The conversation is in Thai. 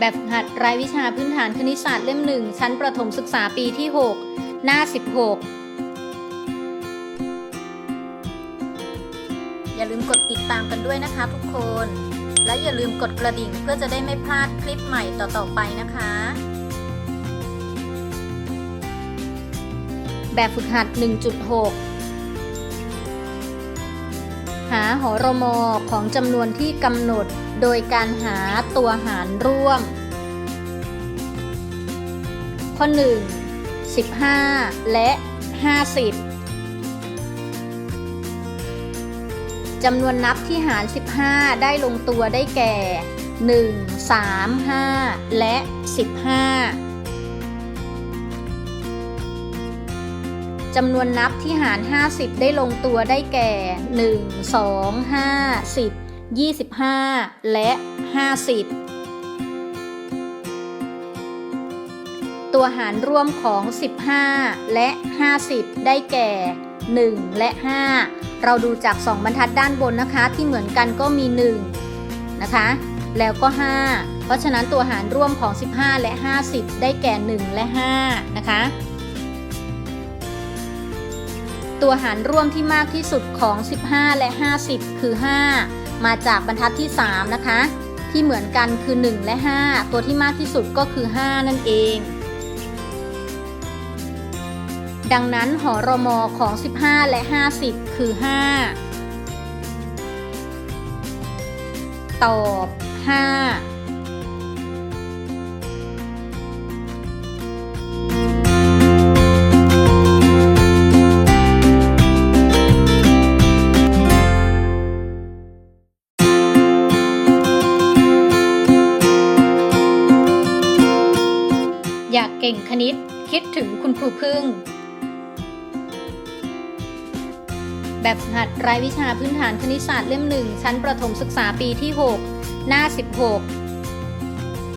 แบบหัดรายวิชาพื้นฐานคณิตศาสตร์เล่มหนึ่งชั้นประถมศึกษาปีที่ 6 หน้า 16 อย่าลืมกดติดตามกันด้วยนะคะทุกคน และอย่าลืมกดกระดิ่งเพื่อจะได้ไม่พลาดคลิปใหม่ต่อๆไปนะคะ แบบฝึกหัด 1.6 หาหอรมอของจำนวนที่กำหนด โดยการหาตัวหารร่วม ข้อ 1 15 และ 50จำนวนนับที่หาร 15 ได้ลงตัวได้แก่ 1 3 5 และ 15 จำนวนนับที่หาร 50 ได้ลงตัวได้แก่ 1 2 5 10 25 และ 50 ตัวหารร่วมของ 15 และ 50 ได้แก่ 1 และ 5 เราดูจาก 2 บรรทัดด้านบนนะคะ ที่เหมือนกันก็มี 1 นะคะ แล้วก็ 5 เพราะฉะนั้นตัวหารร่วมของ 15 และ 50 ได้แก่ 1 และ 5 นะคะ ตัวหารร่วมที่มากที่สุดของ 15 และ 50 คือ 5 มาจากบรรทัดที่ 3 นะคะ ที่เหมือนกันคือ 1 และ 5 ตัวที่มากที่สุดก็คือ 5 นั่นเอง ดังนั้นหอรมอของ 15 และ 50 คือ 5 ตอบ 5 อยากเก่งคณิต คิดถึงคุณครูพึ่ง แบบฝึกหัดรายวิชาพื้นฐานคณิตศาสตร์เล่มหนึ่งชั้นประถมศึกษาปีที่ 6 หน้า 16